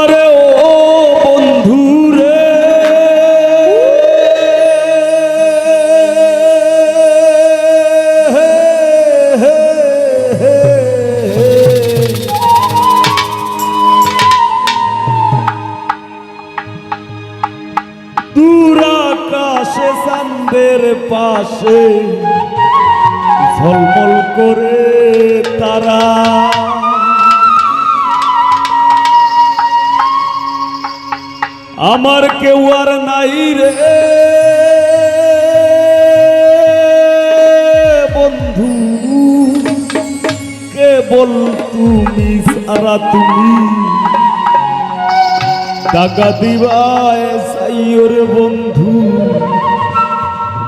আরে ও বন্ধু রে। দূর চান্দের পাশে ঝলমল করে তারা। আমার কেউ আর নাই রে। বন্ধু কে কেবল তুমি সারা তুমি। টাকা দিবায় সাইও রে বন্ধু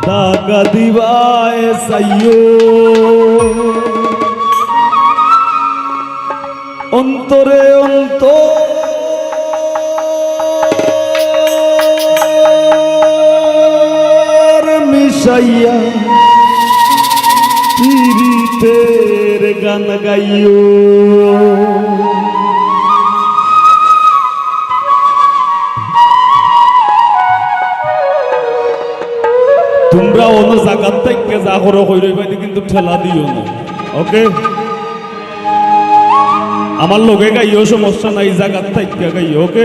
টাকা দিবায় সাইও অন্তরে অন্তর মিশাইয়া পীড়িতের গান গাইও। তোমরা অন্য জায়গার থেকে যা করো পাইতে কিন্তু ঠেলা দিও না। ওকে আমার লোকে গাইও, সমস্যা নাই জায়গার থেকে গাইও ওকে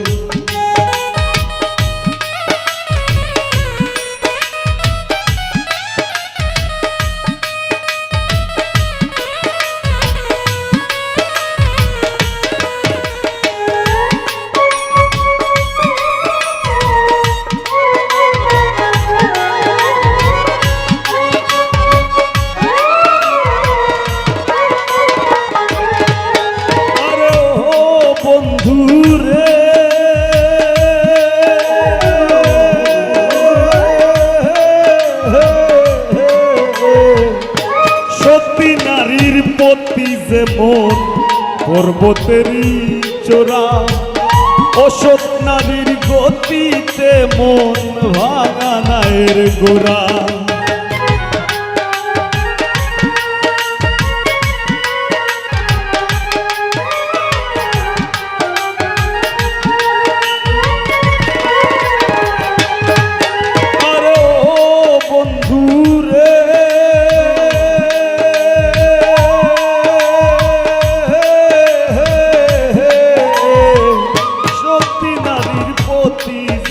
প্রতি যে মন পর্বতেরই চোরা। অসৎ নারীর গতিতে মন ভাঙা নায়ের গোড়া।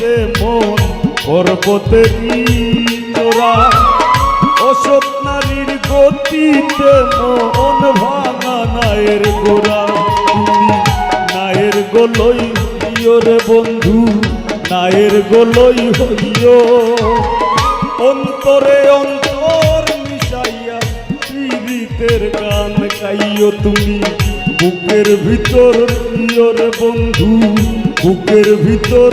যে মন পর্বতেরই তোরা অসৎ নারীর গতিতে মন ভাঙা নায়ের গোড়া। তুমি নায়ের গোলই হইও বন্ধু, নায়ের গোলই হইও। অন্তরে অন্তর মিশাইয়া পীড়িতের গান গাইও তুমি। বুকের ভিতর রইও রে বন্ধু, বুকের ভিতর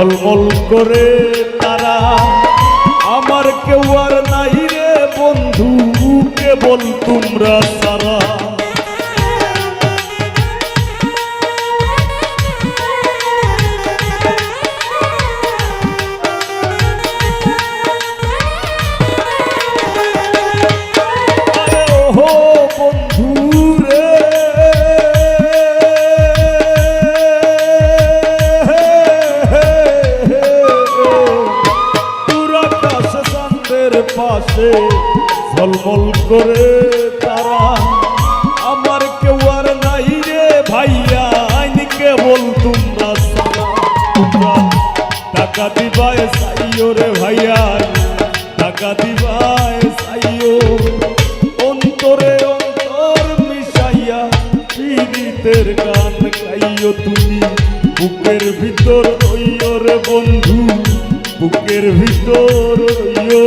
ঝলমল করে তারা। আমার কেউ আর নাই রে বন্ধু কেবল তোমরা সারা। আরে পাশে ঝলমল করে তারা। আমার কেউ আর নাই রে ভাইয়া, আইনি কেবল তোমরা তোমরা টাকা দিবায় সাইও রে ভাইয়া, টাকা দিবায় সাইও অন্তরে অন্তর মিশাইয়া পীড়িতের গান গাইও তুমি। বুকের ভিতর রইও রে বন্ধু, বুকের ভিতর রইও।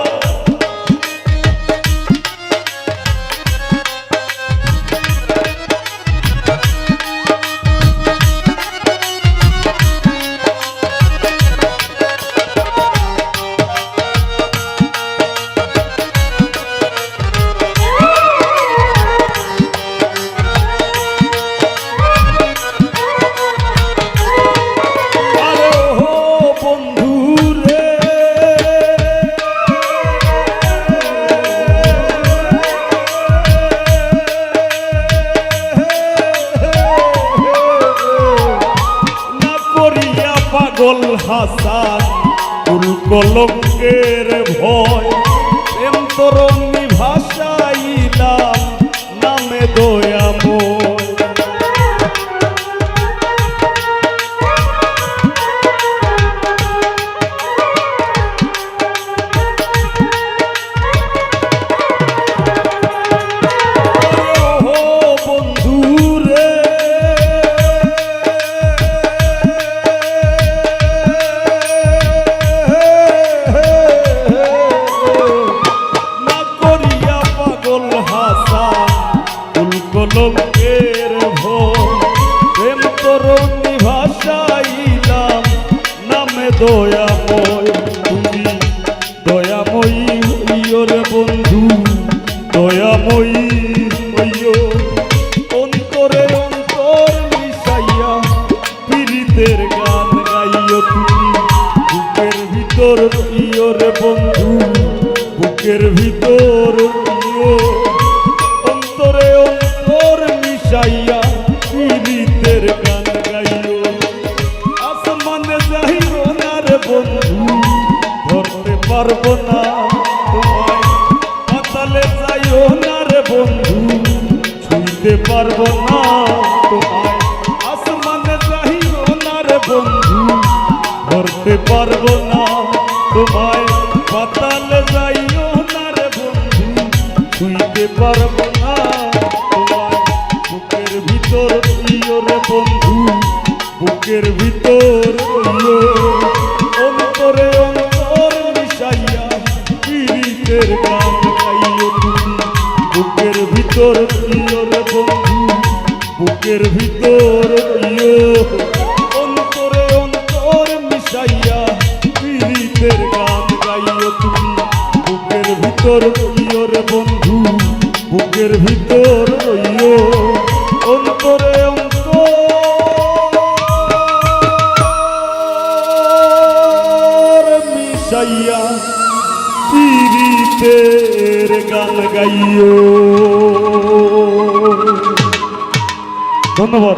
পাগল হাসান ফুল কলঙ্কের ভয় প্রেম তরঙ্গি পাগল হাসা কুল কলঙ্কের ভয় প্রেম তরুণী ভাষাইলাম নামে দয়াময় পারব না তোমায়। পাতালে যাইও না রে বন্ধু, ছুঁইতে পারব না তোমায়। আসমানে যাইও না রে বন্ধু ধরতে পারব না তোমায়। পাতালে যাইও না রে বন্ধু, ছুঁইতে পারব না তোমায়। বুকের ভিতর ইয়ো রে বন্ধু, বুকের ভিতর ইয়ো তুমি বুকের ভিতর ইয়ো রে বন্ধু, বুকের ভিতর ইয়ো অন্তরে অন্তর মিশাইয়া পীড়িতের গান গাইও তুমি, বুকের ভিতর ইয়ো রে বন্ধু, বুকের ভিতর অন্তর পীড়িতের গান গাইও। ধন্যবাদ।